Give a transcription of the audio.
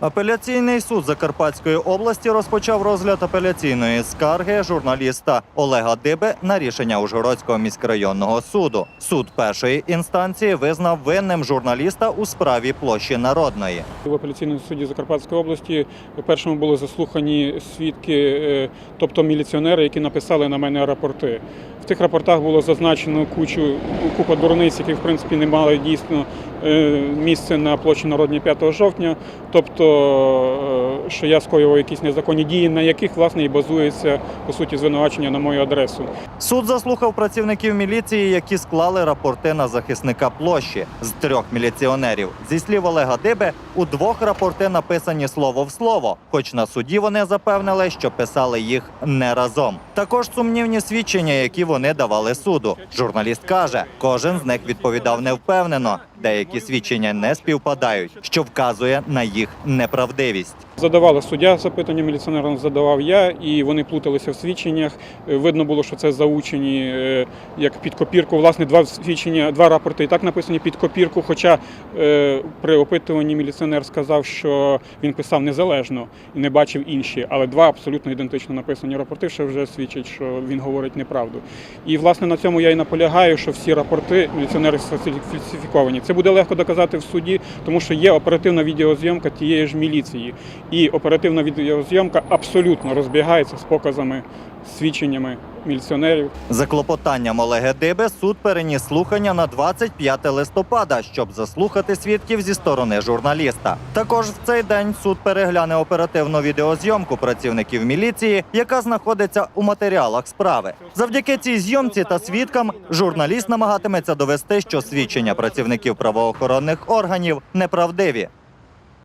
Апеляційний суд Закарпатської області розпочав розгляд апеляційної скарги журналіста Олега Диби на рішення Ужгородського міськрайонного суду. Суд першої інстанції визнав винним журналіста у справі площі народної. В апеляційному суді Закарпатської області першому були заслухані свідки, е, тобто міліціонери, які написали на мене рапорти. Тих рапортах було зазначено кучу купа дурниць, які в принципі не мали дійсно е, місце на площі Народній 5 жовтня. Тобто, е, що я скоював якісь незаконні дії, на яких власне і базується по суті звинувачення на мою адресу. Суд заслухав працівників міліції, які склали рапорти на захисника площі з трьох міліціонерів. Зі слів Олега Диби, у двох рапорти написані слово в слово, хоч на суді вони запевнили, що писали їх не разом. Також сумнівні свідчення, які вони давали суду. Журналіст каже, кожен з них відповідав невпевнено. Деякі свідчення не співпадають, що вказує на їх неправдивість. Задавала суддя запитання міліціонерам, задавав я, і вони плуталися в свідченнях. Видно було, що це заучені е, як під копірку. Власне, два свідчення, два рапорти і так написані під копірку. Хоча е, при опитуванні міліціонер сказав, що він писав незалежно і не бачив інші, але два абсолютно ідентично написані рапорти, що вже свідчать, що він говорить неправду. І власне на цьому я і наполягаю, що всі рапорти міліціонери фальсифіковані. Це буде легко доказати в суді, тому що є оперативна відеозйомка тієї ж міліції. І оперативна відеозйомка абсолютно розбігається з показами, свідченнями міліціонерів. За клопотанням Олега Диби суд переніс слухання на 25 листопада, щоб заслухати свідків зі сторони журналіста. Також в цей день суд перегляне оперативну відеозйомку працівників міліції, яка знаходиться у матеріалах справи. Завдяки цій зйомці та свідкам журналіст намагатиметься довести, що свідчення працівників правоохоронних органів неправдиві.